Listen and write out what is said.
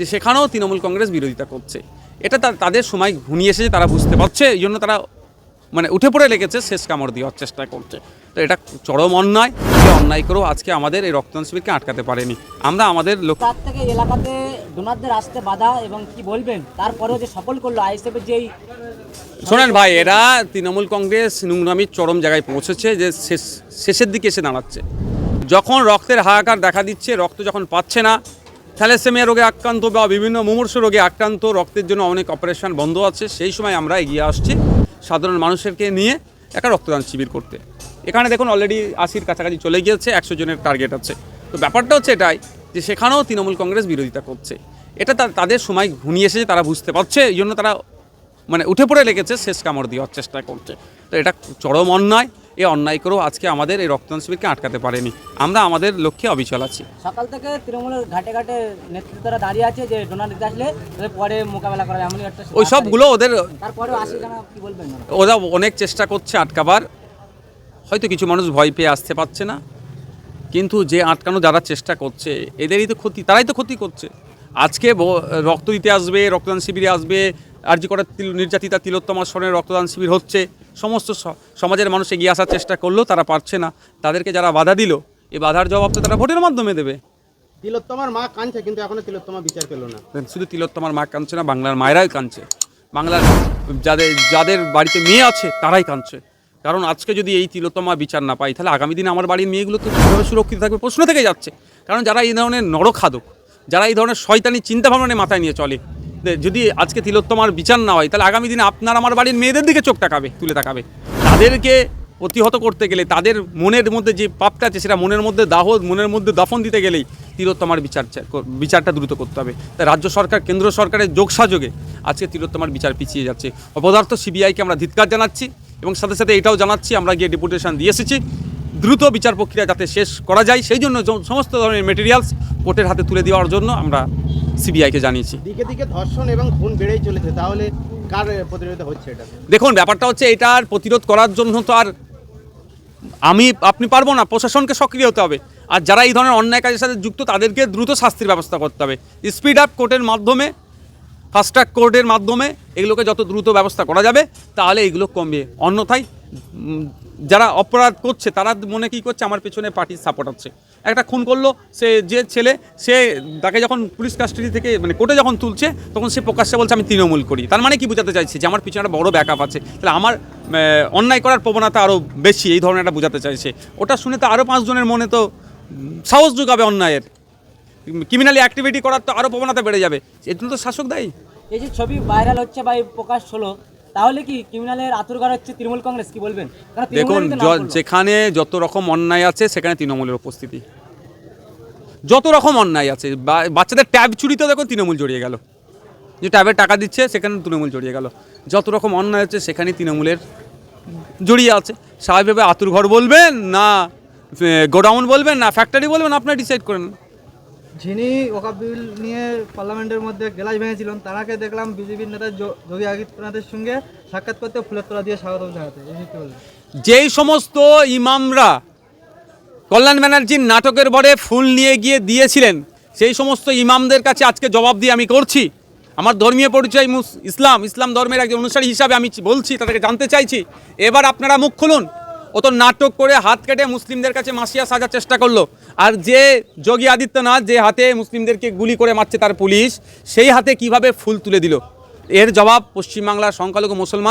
যে সেখানেও তৃণমূল কংগ্রেস বিরোধিতা করছে। এটা তাদের সময় ঘনিয়ে এসেছে তারা বুঝতে পারছে এই জন্য তারা মানে উঠে পড়ে লেগেছে শেষ কামড় দেওয়ার চেষ্টা করছে। তো এটা চরম অন্যায় যে অন্যায় করেও আজকে আমাদের এই রক্তদান শিবিরকে আটকাতে পারেনি। আমরা আমাদের তার থেকে এলাকাতে ডোনারদের আসতে বাধা এবং কি বলবেন? তারপরেও যে সফল করল আইএসএফের যেই শোনেন ভাই এরা তৃণমূল কংগ্রেস নোংরামির চরম জায়গায় পৌঁছেছে যে শেষ শেষের দিকে এসে দাঁড়াচ্ছে। যখন রক্তের হাহাকার দেখা দিচ্ছে রক্ত যখন পাচ্ছে না থ্যালেসেমিয়া রোগে আক্রান্ত বা বিভিন্ন মুমূর্ষ রোগে আক্রান্ত, রক্তের জন্য অনেক অপারেশন বন্ধ আছে, সেই সময় আমরা এগিয়ে আসছি সাধারণ মানুষেরকে নিয়ে একটা রক্তদান শিবির করতে। এখানে দেখুন অলরেডি আশির কাছাকাছি চলে গিয়েছে, একশো জনের টার্গেট আছে। তো ব্যাপারটা হচ্ছে এটাই যে সেখানেও তৃণমূল কংগ্রেস বিরোধিতা করছে। এটা তাদের সময় ঘনিয়ে এসেছে, তারা বুঝতে পারছে, এই জন্য তারা মানে উঠে পড়ে লেগেছে, শেষ কামড় দেওয়ার চেষ্টা করছে। তো এটা চরম অন্যায় এই অন্যায় করেও আজকে আমাদের এই রক্তদান শিবিরকে আটকাতে পারেনি। আমরা আমাদের লক্ষ্যে অবিচল আছি। সকাল থেকে তৃণমূলের ঘাটে ঘাটে নেতৃত্বরা দাঁড়িয়ে আছে যে ডোনার দিতে আসলে পরে মোকাবেলা করা এমনই একটা ওই সবগুলো ওদের তারপরেও আসি কেন কি বলবেন ওরা অনেক চেষ্টা করছে আটকাবার। হয়তো কিছু মানুষ ভয় পেয়ে আসতে পারছে না। কিন্তু যে আটকানো যারা চেষ্টা করছে এদেরই তো ক্ষতি তারাই তো ক্ষতি করছে। আজকে রক্ত দিতে আসবে রক্তদান শিবিরে আসবে আরজি করার তিল- নির্যাতিতা তিলোত্তমা স্মরণের রক্তদান শিবির হচ্ছে সমস্ত সমাজের মানুষ এগিয়ে আসার চেষ্টা করলেও তারা পারছে না। তাদেরকে যারা বাধা দিল এই বাধার জবাব তো তারা ভোটের মাধ্যমে দেবে। তিলোত্তমার মা কাঁদছে কিন্তু এখনও তিলোত্তমা বিচার পেল না। শুধু তিলোত্তমার মা কাঁদছে না বাংলার মায়েরাই কাঁদছে। বাংলার যাদের যাদের বাড়িতে মেয়ে আছে তারাই কাঁদছে। কারণ আজকে যদি এই তিলোত্তমা বিচার না পাই তাহলে আগামী দিনে আমার বাড়ির মেয়েগুলো তো কীভাবে সুরক্ষিত থাকবে প্রশ্ন থেকে যাচ্ছে। কারণ যারা এই ধরনের নরখাদক যারা এই ধরনের শয়তানি চিন্তাভাবনা নিয়ে মাথায় নিয়ে চলে যদি আজকে তিলোত্তমার বিচার না হয়, তাহলে আগামী দিনে আপনার আমার বাড়ির মেয়েদের দিকে চোখ তাকাবে, তুলে তাকাবে। তাদেরকে প্রতিহত করতে গেলে, তাদের মনের মধ্যে যে পাপটা আছে, সেটা মনের মধ্যে দাহ, মনের মধ্যে দফন দিতে গেলেই তিলোত্তমার বিচার বিচারটা দ্রুত করতে হবে। তাই রাজ্য সরকার, কেন্দ্র সরকারের যোগসাযোগে আজকে তিলোত্তমার বিচার পিছিয়ে যাচ্ছে। অপদার্থ সিবিআইকে আমরা ধিৎকার জানাচ্ছি এবং সাথে সাথে এটাও জানাচ্ছি, আমরা গিয়ে ডেপুটেশন দিয়ে এসেছি। দ্রুত বিচার প্রক্রিয়া যাতে শেষ করা যায়, সেই জন্য সমস্ত ধরনের মেটেরিয়ালস কোর্টের হাতে তুলে দেওয়ার জন্য আমরা সিবিআইকে জানিয়েছি। দিকে দিকে ধর্ষণ এবং খুন বেড়েই চলেছে তাহলে কার প্রতিরোধ হচ্ছে এটা? দেখুন ব্যাপারটা হচ্ছে এটার প্রতিরোধ করার জন্য তো আর আমি আপনি পারব না প্রশাসনকে সক্রিয় হতে হবে। আর যারা এই ধরনের অন্যায় কাজের সাথে যুক্ত তাদেরকে দ্রুত শাস্তির ব্যবস্থা করতে হবে। স্পিড আপ কোর্টের মাধ্যমে ফাস্ট ট্র্যাক কোর্টের মাধ্যমে এগুলোকে যত দ্রুত ব্যবস্থা করা যাবে, তাহলে এগুলো কমবে। অন্যথায় যারা অপরাধ করছে, তারা মনে কী করছে, আমার পেছনে পার্টির সাপোর্ট আছে। একটা খুন করল, সে যে ছেলে, সে তাকে যখন পুলিশ কাস্টাডি থেকে মানে কোর্টে যখন তুলছে, তখন সে প্রকাশ্যে বলছে, আমি তৃণমূল করি। তার মানে কি বোঝাতে চাইছে যে, আমার পিছনে একটা বড় ব্যাকআপ আছে। তাহলে আমার অন্যায় করার প্রবণতা আরও বেশি, এই ধরনের একটা বোঝাতে চাইছে। ওটা শুনে তো আরও পাঁচজনের মনে তো সাহস যোগাবে অন্যায়ের। ক্রিমিনালি অ্যাক্টিভিটি করার তো আরও প্রবণতা বেড়ে যাবে। এর জন্য তো শাসক দায়ী। এই যে ছবি ভাইরাল হচ্ছে বা প্রকাশ হলো তাহলে কি ক্রিমিনালের আতুরঘর হচ্ছে তৃণমূল কংগ্রেস? কি বলবেন? দেখুন। যেখানে যত রকম অন্যায় আছে সেখানে তৃণমূলের উপস্থিতি। যত রকম অন্যায় আছে বাচ্চাদের ট্যাব চুরিতেও দেখুন তৃণমূল জড়িয়ে গেল। যে ট্যাবের টাকা দিচ্ছে সেখানে তৃণমূল জড়িয়ে গেল। যত রকম অন্যায় আছে সেখানে তৃণমূলের জড়িয়ে আছে। স্বাভাবিকভাবে আতুর ঘর বলবেন না গোডাউন বলবেন না ফ্যাক্টরি বলবেন আপনারা ডিসাইড করেন। যিনি ওকাপ বিল নিয়ে পার্লামেন্টের মধ্যে গেলাস ভেঙেছিলেন, তারাকে দেখলাম বিজেপির নেতা যোগী আদিত্যনাথের সঙ্গে সাক্ষাৎ করতে ফুলের তোলা দিয়ে স্বাগত জানাতে? যেই সমস্ত ইমামরা কল্যাণ ব্যানার্জির নাটকের বরে ফুল নিয়ে গিয়ে দিয়েছিলেন, সেই সমস্ত ইমামদের কাছে আজকে জবাব দিয়ে আমি করছি। আমার ধর্মীয় পরিচয় ইসলাম ইসলাম ধর্মের একজন অনুসারী হিসাবে আমি বলছি, তাদেরকে জানতে চাইছি। এবার আপনারা মুখ খুলুন। ও তো নাটক করে হাত কেটে মুসলিমদের কাছে মাসিয়া সাজার চেষ্টা করল। আর যে যোগী আদিত্যনাথ যে হাতে মুসলিমদেরকে গুলি করে মারছে তার পুলিশ, সেই হাতে কীভাবে ফুল তুলে দিল? এর জবাব পশ্চিমবাংলার সংখ্যালঘু মুসলমান